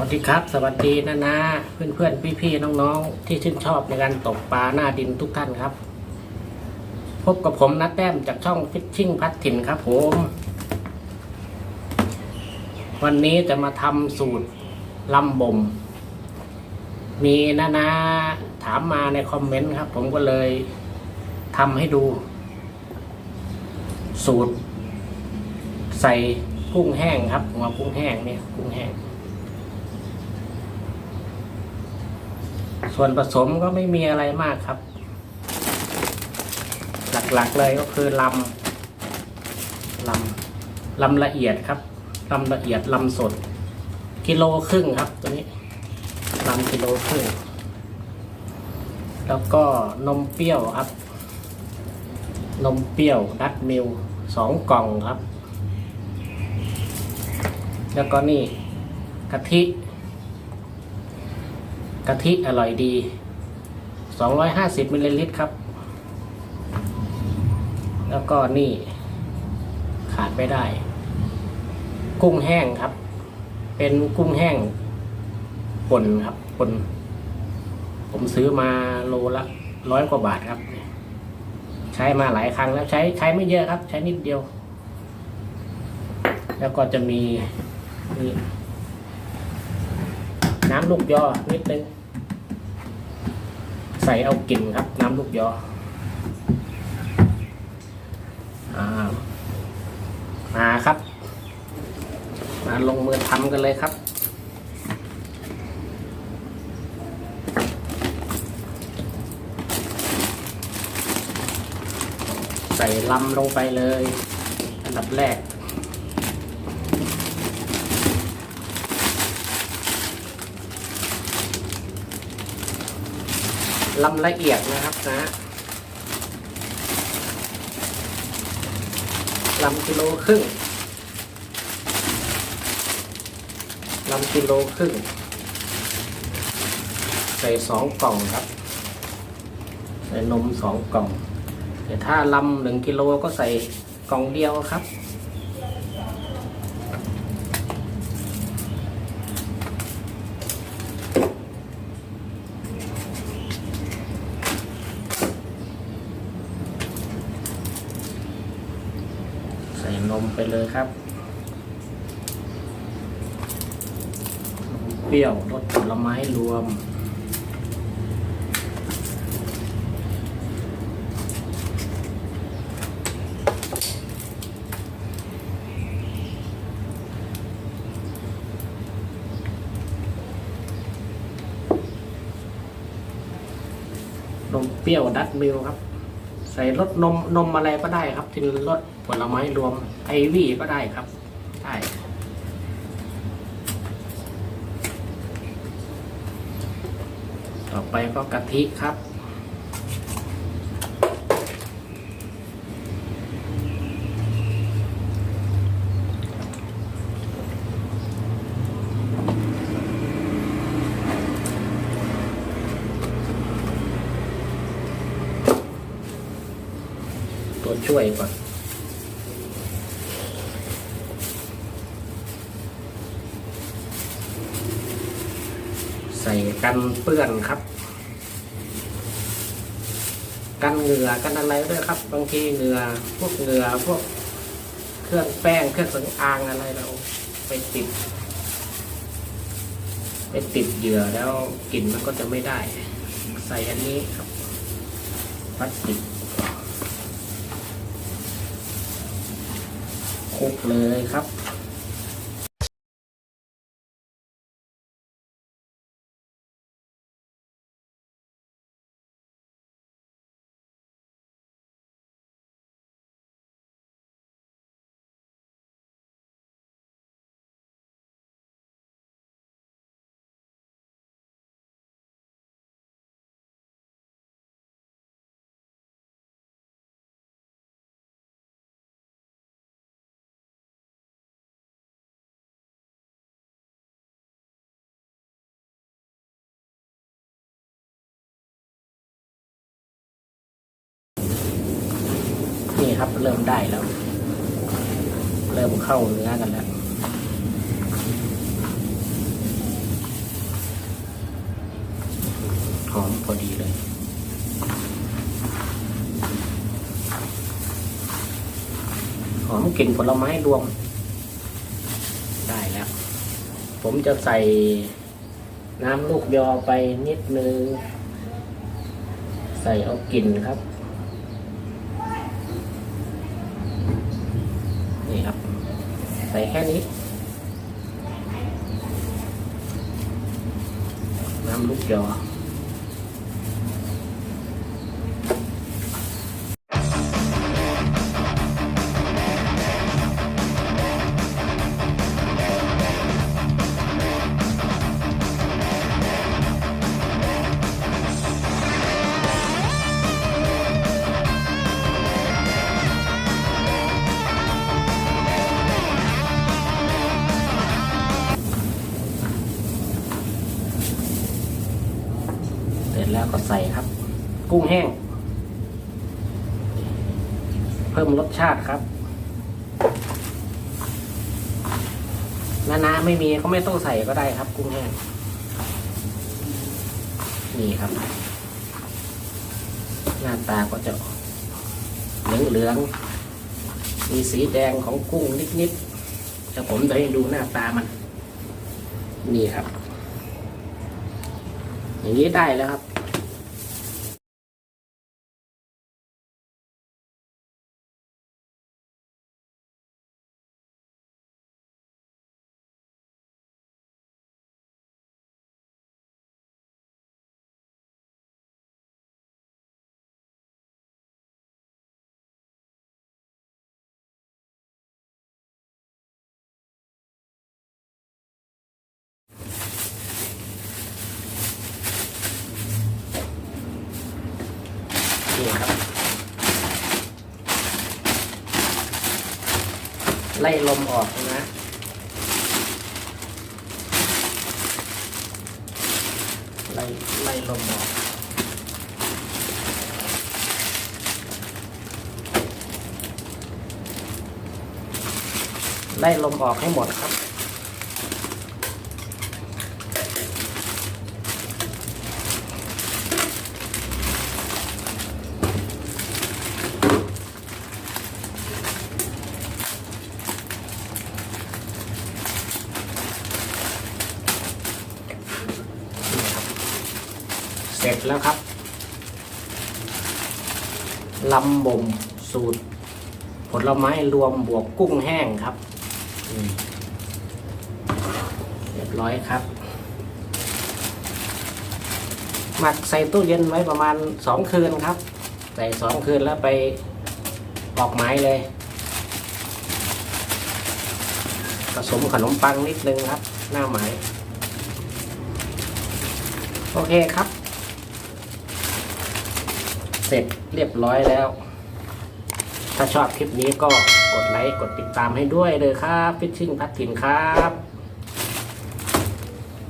วัสดีครับ สวัสดีนะนะเพื่อนเพื่อนพี่พี่ๆน้องๆ ที่ชื่นชอบในการตกปลาหน้าดินทุกท่านครับ พบกับผมนะแต้มจากช่องฟิชชิ่งพัดถิ่นครับผม วันนี้จะมาทำสูตรลำบ่ม มีนะนะถามมาในคอมเมนต์ครับ ผมก็เลยทำให้ดู สูตร ใส่กุ้งแห้งครับหัวกุ้งแห้งเนี่ยกุ้งแห้ง ส่วนผสมก็ไม่มีอะไรมากครับ หลักๆเลยก็คือลำลำลำละเอียดครับลำละเอียดลำสด กิโลครึ่งครับ ตัวนี้ลำกิโลครึ่งแล้วก็นมเปรี้ยวครับ นมเปรี้ยวดัตมิลสองกล่องครับ แล้วก็นี่กะทิ กะทิอร่อยดี 250มิลลิลิตรครับ แล้วก็นี่ขาดไม่ได้ กุ้งแห้งครับ เป็นกุ้งแห้งป่นครับป่นผมซื้อมาโลละร้อยกว่าบาทครับ ใช้มาหลายครั้งแล้วใช้ใช้ไม่เยอะครับ ใช้นิดเดียว แล้วก็จะมีนี่น้ำลูกยอนิดนึง ใส่เอากลิ่นครับ น้ำลูกยอมาครับ มาลงมือทำกันเลยครับใส่ลำลงไปเลย อันดับแรก ลำละเอียดนะครับนะลำกิโลครึ่งลำกิโลครึ่ง ใส่สองกล่องครับ ใส่นมสองกล่องแต่ถ้าลำหนึ่งกิโลก็ใส่กล่องเดียวครับ ส่นมไปเลยครับนมเปรี้ยวรสผลไม้รวม นมเปรี้ยวดัตมิลครับ ส่รสนมนมอะไรก็ได้ครับที่รสผลไม้รวมไอวี่ก็ได้ครับได้ต่อไปก็กะทิครับ ช่วยก่อน ใส่กันเปื้อนครับ กันเหงื่อกันอะไรด้วยครับ บางทีเหงื่อพวกเหงื่อพวกเครื่องแป้งเครื่องสำอางอะไรเราไปติดไปติดเหยื่อแล้วกลิ่นมันก็จะไม่ได้ ใส่อันนี้ครับพลาสติก คลุกเลยครับ ครับ เริ่มได้แล้ว เริ่มเข้าเนื้อกันแล้วหอมพอดีเลยหอมกลิ่นผลไม้รวม ได้แล้ว ผมจะใส่น้ำลูกยอไปนิดนึง ใส่เอากลิ่นครับ ใส่แค่นี้ น้ำลูกยอ กุ้งแห้ง เพิ่มรสชาติครับนานาไม่มีก็ไม่ต้องใส่ก็ได้ครับ กุ้งแห้งนี่ครับ หน้าตาก็จะเหลืองๆมีสีแดงของกุ้งนิดๆแต่ผมจะให้ดูหน้าตามัน นี่ครับ อย่างนี้ได้แล้วครับ นี่ครับ ไล่ลมออกนะไล่ไล่ลมออกไล่ลมออกให้หมดครับ เสร็จแล้วครับลำบ่มสูตร ผลไม้รวมบวกกุ้งแห้งครับ เรียบร้อยครับ หมักใส่ตู้เย็นไว้ประมาณสองคืนครับ ใส่สองคืนแล้วไปออกไม้เลย ผสมขนมปังนิดนึงครับ หน้าไหมโอเคครับ เสร็จเรียบร้อยแล้ว ถ้าชอบคลิปนี้ก็กดไลค์กดติดตามให้ด้วยเลยครับ ฟิชชิ่งพัดถิ่นครับ